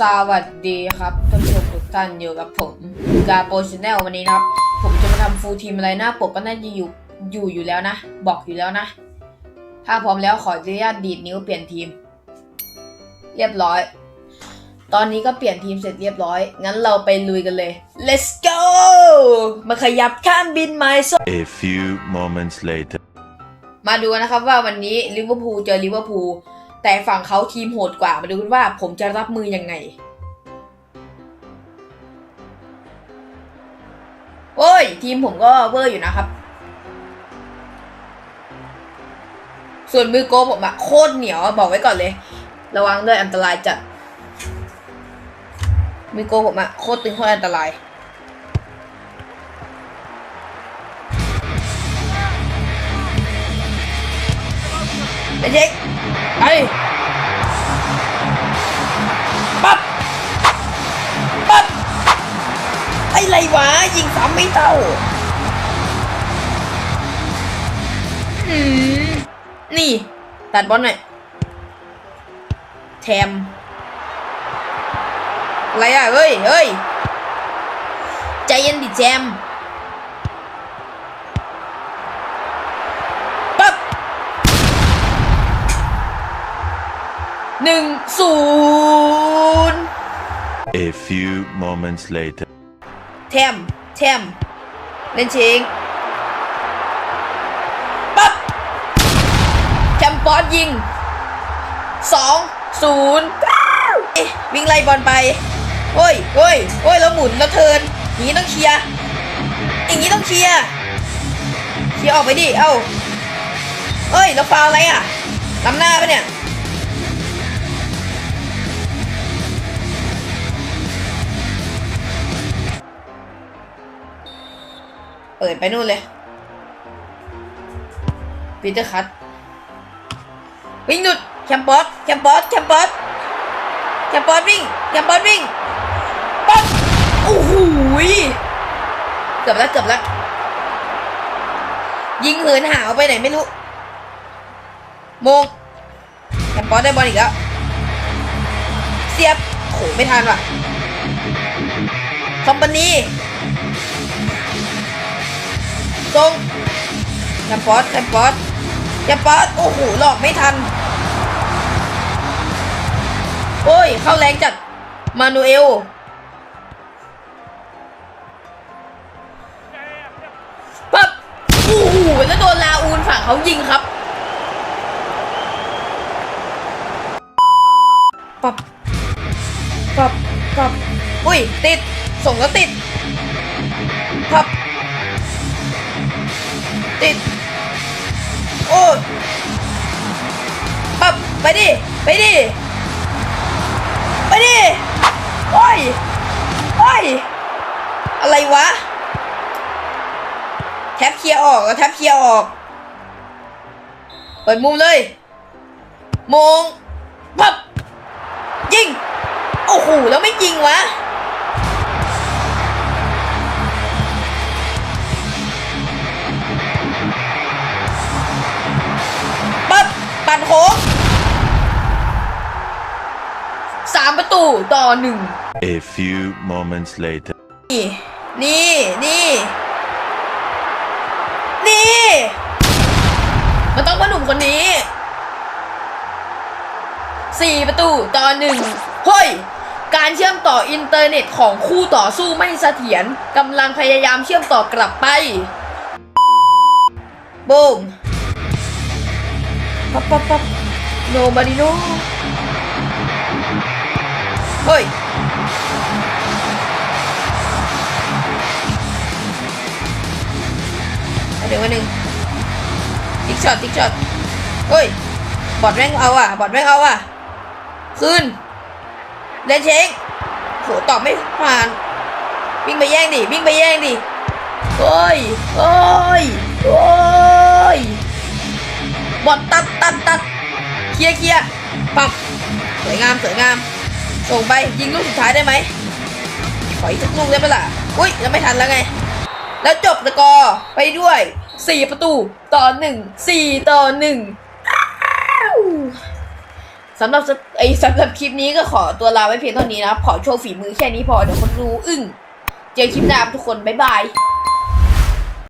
สวัสดีครับท่านผู้ชมทุกท่านอยู่กับผมกาโปชแนลวันนี้นะครับ ผมจะมาทำฟูลทีมอะไรหน้าปกก็น่าจะอยู่อยู่อยู่แล้วนะ บอกอยู่แล้วนะ ถ้าพร้อมแล้วขออนุญาตดีดนิ้วเปลี่ยนทีม เรียบร้อย ตอนนี้ก็เปลี่ยนทีมเสร็จเรียบร้อย งั้นเราไปลุยกันเลย let's go มาขยับข้ามบินไม้ส A few moments later. มาดูนะครับว่าวันนี้ลิเวอร์พูลเจอลิเวอร์พูล แต่ฝั่งเขาทีมโหดกว่า มาดูกันว่าผมจะรับมือยังไง โอ้ย ทีมผมก็เวอร์อยู่นะครับ ส่วนมือโกผมอะโคตรเหนียวบอกไว้ก่อนเลย ระวังด้วยอันตรายจัดมือโกผมอะโคตรตึงโคตรอันตราย ไปเช็คไปปั๊บ ปั๊บ ไอ้ไรวะ ยิงสามไม่เท่าอืมนี่ ตัดบอลหน่อยแทมอะไรอะเฮ้ยเฮ้ยใจเย็นดิแจม หนึ่งศูนย์ A few moments later. แทมแทมเล่นชิงปั๊บแชมปอสยิงสองศูนย์เอ๊ะวิ่งไล่บอลไป โอ้ยโอ้ยโอ้ยแล้วหมุนแล้วเทิร์นอย่างนี้ต้องเคลียร์อย่างนี้ต้องเคลียร์เคลียร์ออกไปดิ เอ้าเอ้ย แล้วฟาวอะไรอะล้ำหน้าปะเนี่ย เปิดไปนู่นเลยปีเตอร์คัตวิ่งหนุดแคมปอสแคมปอสแคมปอสแคมปอสวิ่งแคมปอสวิ่งปั๊บโอ้โหยเกือบแล้วเกือบแล้วยิงเหินหาวไปไหนไม่รู้โมงแคมปอสได้บอลอีกแล้วเสียบโหไม่ทันว่ะคอมพานี ตรงแคมปอสแคมปอสแคมปอสโอ้โหหลอกไม่ทัน โอ้ย เข้าแรงจัด มานูเอลปั๊บโอ้โหแล้วโดนลาอูนฝั่งเขายิงครับปั๊บปั๊บปั๊บอุ้ย ติด ส่งแล้วติดปั๊บ ติด โอ้ยปับไปดิ ไปดิ ไปดิ โอ้ย โอ้ย อะไรวะ แท็บเคลียร์ออกแล้วแท็บเคลียร์ออก เปิดมุมเลยมงปับยิง โอ้โห แล้วไม่ยิงวะ ปั่นโค้งสามประตูต่อหนึ่ง A few moments later. นี่ นี่ นี่ นี่ มันต้องว่าหนุ่มคนนี้สี่ประตูต่อหนึ่งเฮ้ยการเชื่อมต่ออินเทอร์เน็ตของคู่ต่อสู้ไม่เสถียรกำลังพยายามเชื่อมต่อกลับไปบูม ปั๊บปั๊บปั๊บโนบาดิโนเฮ้ยเดี๋ยววันหนึ่งติ๊กช็อตติ๊กช็อตเฮ้ย บอดแม่งเอาอะ บอดแม่งเอาอะ คืนเลนเชงโหตอบไม่ผ่าน วิ่งไปแย่งดิ วิ่งไปแย่งดิเฮ้ยเฮ้ยเฮ้ เคลียร์เคลียร์ปับสวยงามสวยงาม ส่งไปยิงลูกสุดท้ายได้ไหมขออีกสักลูกได้ไหมล่ะ อุ้ยแล้วไม่ทันแล้วไง แล้วจบสกอร์ไปด้วย 4 ประตูต่อ 1 4 ต่อ 1สำหรับไอสำหรับคลิปนี้ก็ขอตัวลาไว้เพียงเท่านี้นะขอโชว์ฝีมือแค่นี้พอ เดี๋ยวคนดูอึ้ง เจอคลิปหน้าทุกคน บ๊ายบาย